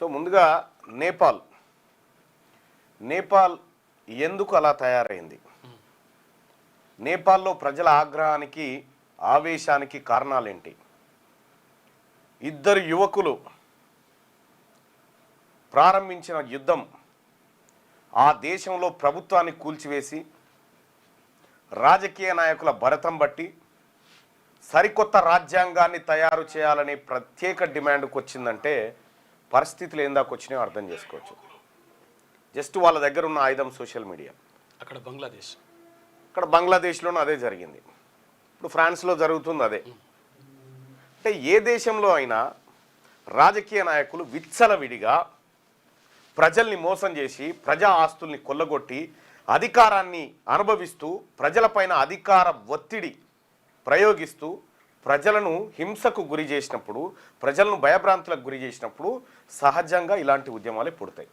So ముందుగా నేపాల్. నేపాల్ ఎందుకు అలా తయారైంది? నేపాల్లో ప్రజల ఆగ్రహానికి ఆవేశానికి కారణాలేంటి? ఇద్దరు యువకులు ప్రారంభించిన యుద్ధం ఆ దేశంలో ప్రభుత్వాన్ని కూల్చివేసి రాజకీయ నాయకుల భరతం బట్టి సరికొత్త రాజ్యాంగాన్ని తయారు చేయాలనే ప్రత్యేక డిమాండ్కి వచ్చిందంటే పరిస్థితులు ఏం దాకా వచ్చినాయో అర్థం చేసుకోవచ్చు. జస్ట్ వాళ్ళ దగ్గర ఉన్న ఆయుధం సోషల్ మీడియా. అక్కడ బంగ్లాదేశ్. ఇక్కడ బంగ్లాదేశ్లోనూ అదే జరిగింది. ఇప్పుడు ఫ్రాన్స్లో జరుగుతుంది అదే. అంటే ఏ దేశంలో అయినా రాజకీయ నాయకులు విచ్చలవిడిగా ప్రజల్ని మోసం చేసి ప్రజా ఆస్తుల్ని కొల్లగొట్టి అధికారాన్ని అనుభవిస్తూ ప్రజలపైన అధికార ఒత్తిడి ప్రయోగిస్తూ ప్రజలను హింసకు గురి చేసినప్పుడు ప్రజలను భయభ్రాంతులకు గురి చేసినప్పుడు సహజంగా ఇలాంటి ఉద్యమాలే పుడతాయి.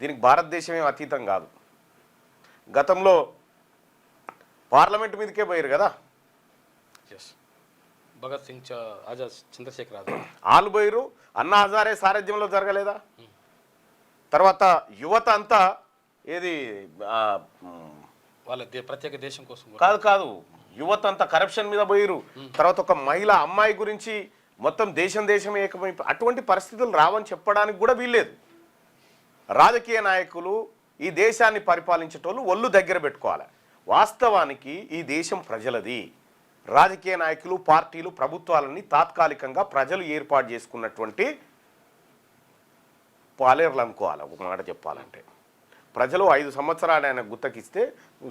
దీనికి భారతదేశం ఏం అతీతం కాదు. గతంలో పార్లమెంట్ మీదకే పోయారు కదా? భగత్ సింగ్ చ- ఆజాద్ చంద్రశేఖర్ ఆజాద్ ఆలు పోయిరు అన్నా హజారే సారథ్యంలో జరగలేదా? తర్వాత యువత అంతా ఏది వాళ్ళ ప్రత్యేక దేశం కోసం. కాదు కాదు. యువత అంతా కరప్షన్ మీద పోయిరు తర్వాత ఒక మహిళ అమ్మాయి గురించి మొత్తం దేశం దేశం ఏకమై అటువంటి పరిస్థితులు రావని చెప్పడానికి కూడా వీల్లేదు. రాజకీయ నాయకులు ఈ దేశాన్ని పరిపాలించేటోళ్ళు ఒళ్ళు దగ్గర పెట్టుకోవాలి. వాస్తవానికి ఈ దేశం ప్రజలది. రాజకీయ నాయకులు పార్టీలు ప్రభుత్వాలని తాత్కాలికంగా ప్రజలు ఏర్పాటు చేసుకున్నటువంటి పాలేర్లు అనుకోవాలి. ఒక మాట చెప్పాలంటే. ప్రజలు ఐదు సంవత్సరాలు ఆయన గుత్తకిస్తే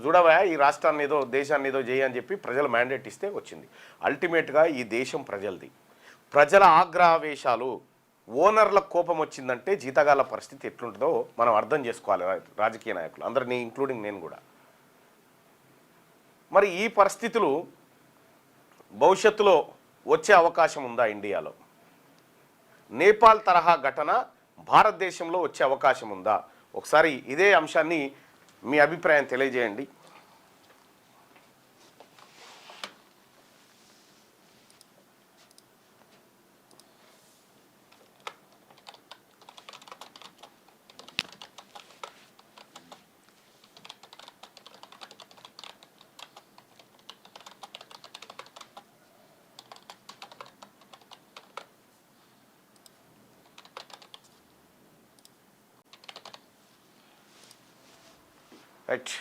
చూడవా ఈ రాష్ట్రాన్ని ఏదో దేశాన్ని ఏదో చేయని చెప్పి ప్రజలు మ్యాండేట్ ఇస్తే వచ్చింది. అల్టిమేట్గా ఈ దేశం ప్రజలది. ప్రజల ఆగ్రహావేశాలు ఓనర్ల కోపం వచ్చిందంటే జీతగాల పరిస్థితి ఎట్లుంటుందో మనం అర్థం చేసుకోవాలి రాజకీయ నాయకులు. అందరినీ ఇంక్లూడింగ్ నేను కూడా. మరి ఈ పరిస్థితులు భవిష్యత్తులో వచ్చే అవకాశం ఉందా ఇండియాలో? నేపాల్ తరహా ఘటన భారతదేశంలో వచ్చే అవకాశం ఉందా? ఒకసారి ఇదే అంశాన్ని మీ అభిప్రాయం తెలియజేయండి. Right.